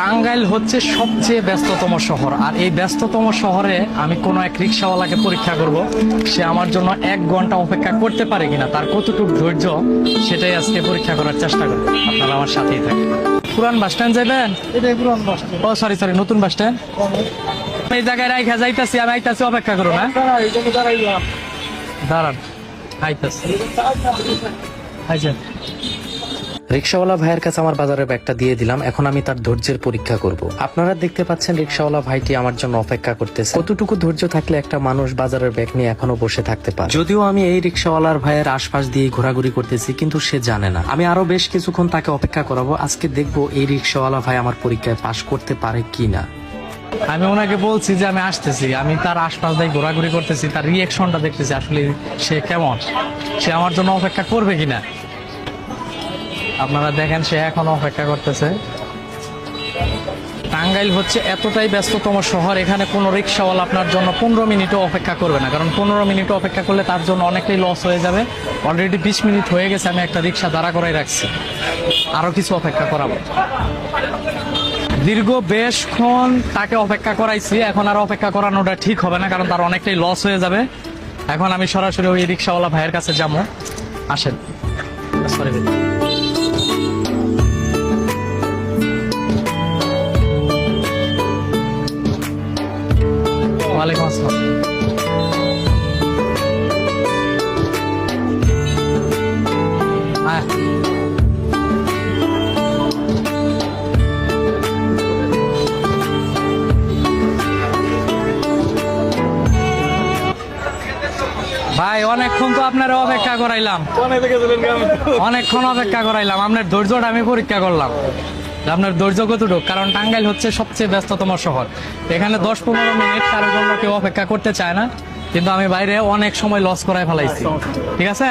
টাঙ্গাইল হচ্ছে সবচেয়ে ব্যস্ততম শহর। আর এই ব্যস্ততম শহরে আমি কোনো এক রিক্সাওয়ালাকে পরীক্ষা করব। সে আমার জন্য এক ঘণ্টা অপেক্ষা করতে পারে কিনা তার কতটুকু ধৈর্য সেটাই আজকে পরীক্ষা করার চেষ্টা করব। আপনারা আমার সাথেই থাকেন পুরান বাস স্ট্যান্ড যাবেন এটাই পুরান বাস ও সরি সরি নতুন বাস স্ট্যান্ড? এই জায়গায় রাইখা যাইতাছি আমি আইতাছি অপেক্ষা করুন হ্যাঁ? দাঁড়ান আইতাছি। আইছেন। রিক্সাওয়ালা ভাইয়ের কাছে আমার বাজারের ব্যাগটা দিয়ে দিলাম, এখন আমি তার ধৈর্যের পরীক্ষা করব। আপনারা দেখতে পাচ্ছেন রিক্সাওয়ালা ভাইটি আমার জন্য অপেক্ষা করতেছে। কতটুকু ধৈর্য থাকলে একটা মানুষ বাজারের ব্যাগ নিয়ে এখনও বসে থাকতে পারে? যদিও আমি এই রিক্সাওয়ালার ভাইয়ের আশপাশ দিয়ে ঘোরাঘুরি করতেছি, কিন্তু সে জানে না। আমি আরও বেশ কিছুক্ষণ তাকে অপেক্ষা করাবো, আজকে দেখব এই রিক্সাওয়ালা ভাই আমার পরীক্ষায় পাশ করতে পারে কিনা। আমি ওনাকে বলছি যে আমি আসতেছি, আমি তার আশপাশ দিয়ে ঘোরাঘুরি করতেছি, তার রিয়েকশনটা দেখতেছি আসলে সে কেমন, সে আমার জন্য অপেক্ষা করবে কিনা। আপনারা দেখেন সে এখনও অপেক্ষা করতেছে। টাঙ্গাইল হচ্ছে এতটাই ব্যস্ততম শহর, এখানে কোনো রিক্সাওয়ালা আপনার জন্য পনেরো মিনিটও অপেক্ষা করবে না। কারণ পনেরো মিনিট অপেক্ষা করলে তার জন্য অনেকটাই লস হয়ে যাবে। অলরেডি বিশ মিনিট হয়ে গেছে, আমি একটা রিক্সা দাঁড়া করাই রাখছি। আরও কিছু অপেক্ষা করাবো। দীর্ঘ বেশক্ষণ তাকে অপেক্ষা করাইছি, এখন আর অপেক্ষা করানোটা ঠিক হবে না, কারণ তার অনেকটাই লস হয়ে যাবে। এখন আমি সরাসরি ওই রিক্সাওয়ালা ভাইয়ের কাছে যাব। আসেন। সরি ওয়ালাইকুম আসসালাম। হ্যাঁ। ভাই, অনেকক্ষণ তো আপনার অপেক্ষা করাইলাম। অনেকক্ষণ অপেক্ষা করাইলাম। আপনার ধৈর্যটা আমি পরীক্ষা করলাম। আপনার ধৈর্য কতটুকু? কারণ টাঙ্গাইল হচ্ছে সবচেয়ে ব্যস্ততম শহর। এখানে দশ পনেরো মিনিট কারও কেউ অপেক্ষা করতে চায় না, কিন্তু আমি বাইরে অনেক সময় লস করায় ফেলাইছি। ঠিক আছে?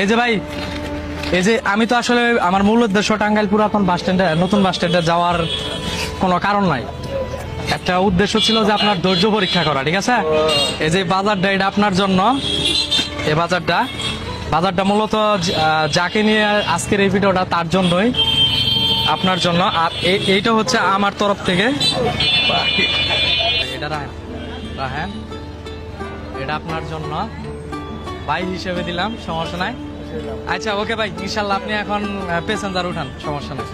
এই যে ভাই, এই যে আমি তো আসলে আমার মূল উদ্দেশ্য টাঙ্গাইল পুরাতন বাস স্ট্যান্ডে নতুন বাস স্ট্যান্ডে যাওয়ার কোনো কারণ নাই। একটা উদ্দেশ্য ছিল যে আপনার ধৈর্য পরীক্ষা করা, ঠিক আছে? এই যে বাজারটা এটা আপনার জন্য, এই বাজারটা বাজারটা মূলত যাকে নিয়ে আজকের এই ভিডিওটা তার জন্যই, আপনার জন্য। আর এই- এইটা হচ্ছে আমার তরফ থেকে। এটা রাখেন এটা আপনার জন্য। ভাই হিসেবে দিলাম সমস্যা নাই। আচ্ছা ওকে ভাই ইনশাল্লাহ আপনি এখন প্যাসেঞ্জার উঠান সমস্যা নাই।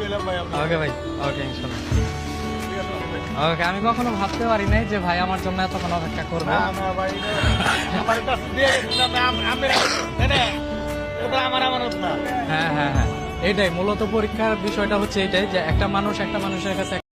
ওকে ভাই ওকে ইনশাল্লাহ। ওকে আমি কখনো ভাবতে পারি নাই যে ভাই আমার জন্য এতক্ষণ অপেক্ষা করবে। হ্যাঁ হ্যাঁ হ্যাঁ। এটাই মূলত পরীক্ষার বিষয়টা হচ্ছে এটাই যে একটা মানুষ একটা মানুষের কাছে